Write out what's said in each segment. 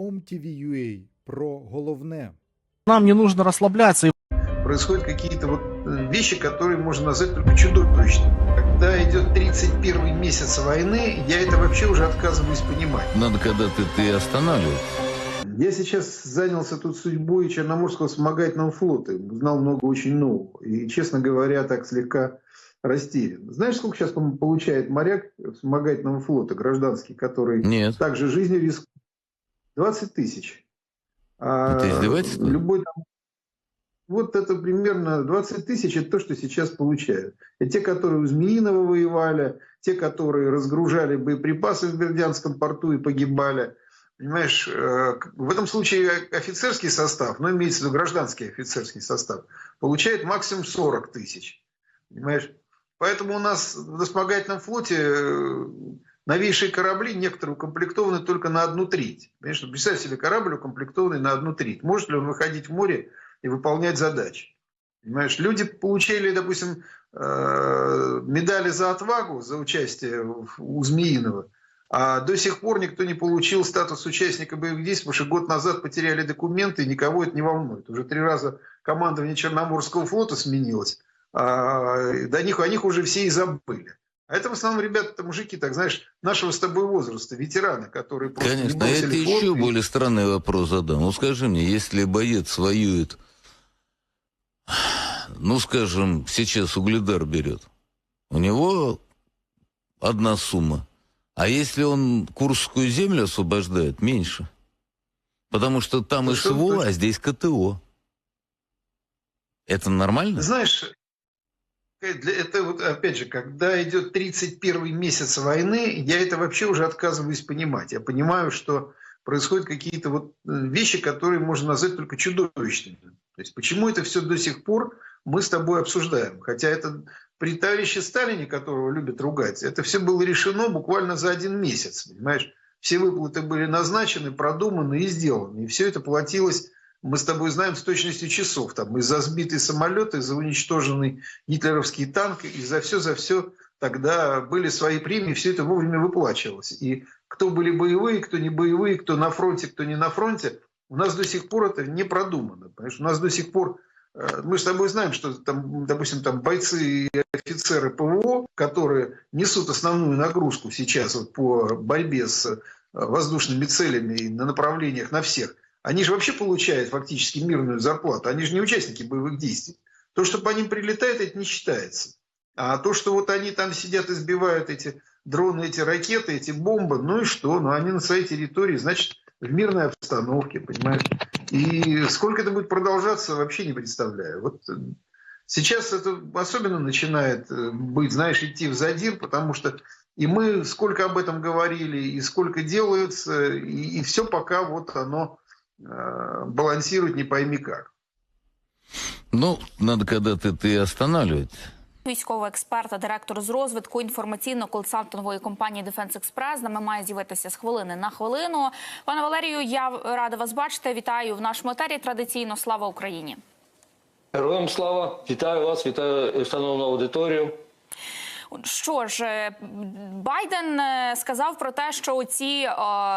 OMTV.ua про головне. Нам не нужно расслабляться происходят какие-то вот э, вещи, которые можно назвать только чудовищными. Когда идет 31 месяц войны, я это вообще уже отказываюсь понимать. Надо когда-то ты останавливать. Я сейчас занялся тут судьбой Черноморского вспомогательного флота. Узнал много очень нового. И, честно говоря, так слегка растерян. Знаешь, сколько сейчас получает моряк вспомогательного флота, гражданский, который Нет. также жизнью рискует? 20 тысяч. А Это издевательство? Любой там... Вот это примерно 20 тысяч, это то, что сейчас получают. И те, которые у Змеиного воевали, те, которые разгружали боеприпасы в Бердянском порту и погибали. Понимаешь, э, в этом случае офицерский состав, ну, имеется в виду гражданский офицерский состав, получает максимум 40 тысяч. Понимаешь? Поэтому у нас в вспомогательном флоте э, новейшие корабли некоторые укомплектованы только на одну треть. Понимаешь? Представь себе корабль укомплектованный на одну треть. Может ли он выходить в море и выполнять задачи? Понимаешь, люди получили, допустим, э, медали за отвагу, за участие у Змеиного, а до сих пор никто не получил статус участника боевых действий, потому что год назад потеряли документы, и никого это не волнует. Уже три раза командование Черноморского флота сменилось, а до них, о них уже все и забыли. А это в основном ребята, мужики, так знаешь, нашего с тобой возраста, ветераны, которые просто не Конечно, а тебе флот еще и- более странный вопрос задам. Ну скажи мне, если боец воюет, ну скажем, сейчас угледар берет, у него одна сумма. А если он Курскую землю освобождает, меньше. Потому что там Ну, что СВО, ты- а здесь КТО. Это нормально? Знаешь, это вот, опять же, когда идет 31 месяц войны, я это вообще уже отказываюсь понимать. Я понимаю, что происходят какие-то вот э, вещи, которые можно назвать только чудовищными. То есть почему это все до сих пор мы с тобой обсуждаем? Хотя это при товарище Сталине, которого любят ругать, это все было решено буквально за один месяц, понимаешь? Все выплаты были назначены, продуманы и сделаны. И все это платилось мы с тобой знаем с точностью часов. Там, и за сбитый самолет, и за уничтоженный гитлеровский танк, и за все, за все тогда были свои премии, все это вовремя выплачивалось. И кто были боевые, кто не боевые, кто на фронте, кто не на фронте, у нас до сих пор это не продумано. Понимаешь? У нас до сих пор э, мы с тобой знаем, что там, допустим, там бойцы и офицеры ПВО, которые несут основную нагрузку сейчас вот по борьбе с э, воздушными целями и на направлениях на всех, они же вообще получают фактически мирную зарплату. Они же не участники боевых действий. То, что по ним прилетает, это не считается. А то, что вот они там сидят и сбивают эти дроны, эти ракеты, эти бомбы, ну и что? Ну они на своей территории, значит, в мирной обстановке, понимаешь? И сколько это будет продолжаться, вообще не представляю. Вот э, сейчас это особенно начинает э, быть, знаешь, идти в задир, потому что и мы сколько об этом говорили, и сколько делается, и, и все пока вот оно балансирует не пойми как. Ну, надо когда-то это и останавливать. Військовий експерт та директор з розвитку інформаційно-консалтингової компанії Defense Express з нами має з'явитися з хвилини на хвилину. Пане Валерію, я рада вас бачити. Вітаю в нашому етері. Традиційно слава Україні. Героям слава, вітаю вас, вітаю шановну аудиторію. Що ж, е, Байден е, сказав про те, що ці е,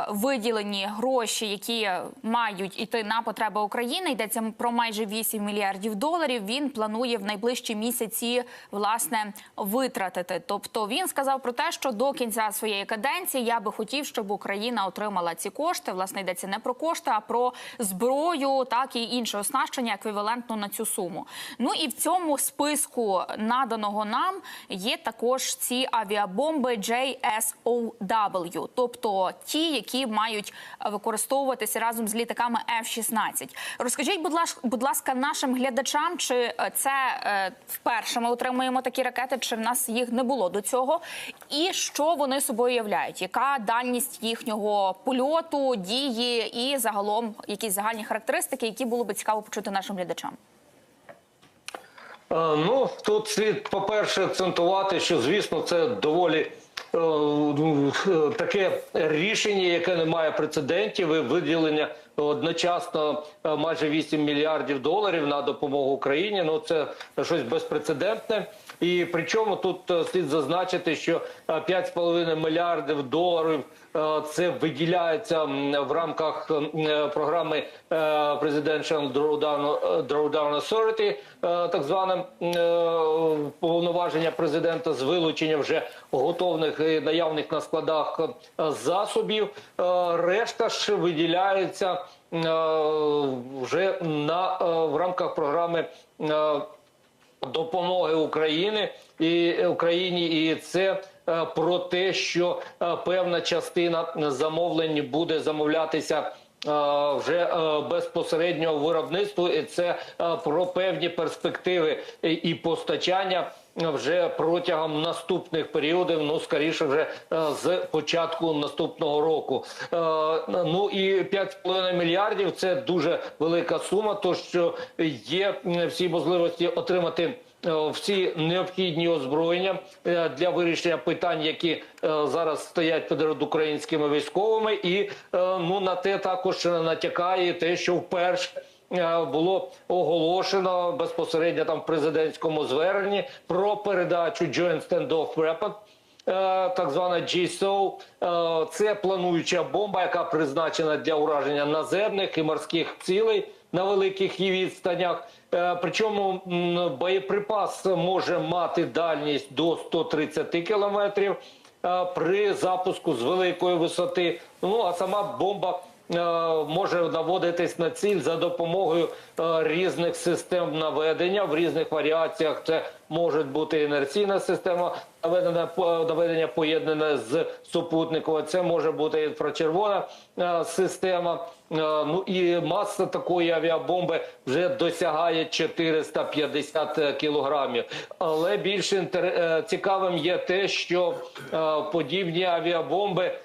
виділені гроші, які мають іти на потреби України, йдеться про майже 8 мільярдів доларів. Він планує в найближчі місяці власне витратити. Тобто він сказав про те, що до кінця своєї каденції я би хотів, щоб Україна отримала ці кошти. Власне йдеться не про кошти, а про зброю, так і інше оснащення еквівалентно на цю суму. Ну і в цьому списку наданого нам є також ці авіабомби JSOW, тобто ті, які мають е, використовуватися разом з літаками F-16. Розкажіть, будь ласка, будь ласка, нашим глядачам, чи е, це е, вперше ми отримуємо такі ракети, чи в нас їх не було до цього, і що вони собою являють? Яка дальність їхнього польоту, дії і загалом якісь загальні характеристики, які було би цікаво почути нашим глядачам? Е, Ну тут слід, по-перше, акцентувати, що звісно це доволі е, таке рішення, яке не має прецедентів, і виділення одночасно е, майже 8 мільярдів доларів на допомогу Україні. Ну це щось безпрецедентне. І причому тут е, слід зазначити, що е, 5,5 мільярдів доларів е, це виділяється в рамках е, програми е, Presidential Drawdown, е, Authority, е, так зване е, повноваження президента з вилучення вже готових і наявних на складах е, засобів. Е, Решта ж виділяється е, вже на е, в рамках програми. Е, допомоги України і Україні, і це е, про те, що е, певна частина замовлень буде замовлятися. е, Вже е, безпосередньо виробництву, і це е, про певні перспективи і постачання вже протягом наступних періодів. Ну скоріше, вже е, з початку наступного року. Е, Ну і 5,5 мільярдів це дуже велика сума. То що є всі можливості отримати е, всі необхідні озброєння для вирішення питань, які зараз стоять перед українськими військовими, і ну на те також натякає те, що вперше. Е, Було оголошено безпосередньо там в президентському зверненні про передачу Joint Standoff Weapon, е, так звана GSO. Е, Це плануюча бомба, яка призначена для ураження наземних і морських цілей на великих її відстанях. Причому боєприпас може мати дальність до 130 кілометрів при запуску з великої висоти. Ну а сама бомба може наводитись на ціль за допомогою е, різних систем наведення в різних варіаціях. Це може бути інерційна система наведення, по- наведення поєднане з супутниковою. Це може бути інфрачервона е, система. Е, Ну і маса такої авіабомби вже досягає 450 кілограмів. Але більш інтер... е, цікавим є те, що е, подібні авіабомби е,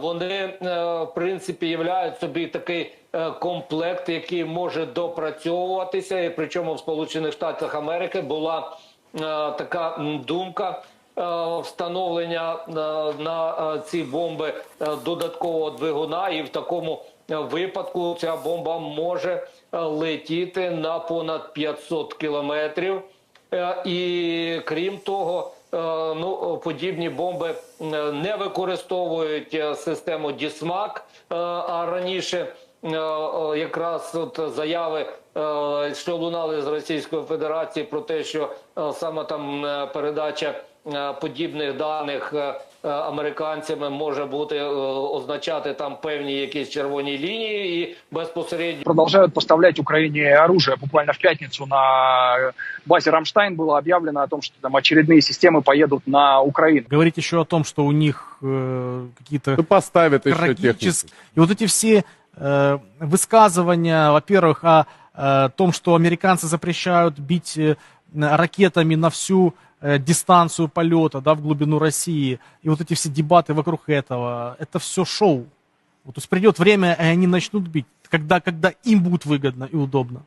вони е, в принципі являють собі такий е, комплект, який може допрацьовуватися, і причому в Сполучених Штатах Америки була е, така думка. е, Встановлення е, на е, ці бомби е, додаткового двигуна, і в такому е, випадку ця бомба може е, летіти на понад 500 кілометрів. Е, І крім того, е, ну подібні бомби е, не використовують е, систему Дісмак, е, а раніше. е, е, Якраз от заяви, е, що лунали з Російської Федерації про те, що е, саме там е, передача е, подібних даних е, е, американцями може бути е, означати там певні якісь червоні лінії, і безпосередньо продолжают поставлять Украине оружие. Буквально в пятницу на базе «Рамштайн» было объявлено о том, что там очередные системы поедут на Украину. Говорить еще о том, что у них э, какие-то Ну, поставят еще технику. трагические... И вот эти все э, высказывания, во-первых, о э, том, что американцы запрещают бить э, ракетами на всю э, дистанцию полета, да, в глубину России, и вот эти все дебаты вокруг этого, это все шоу. Вот, то есть придет время, и они начнут бить, когда, когда им будет выгодно и удобно.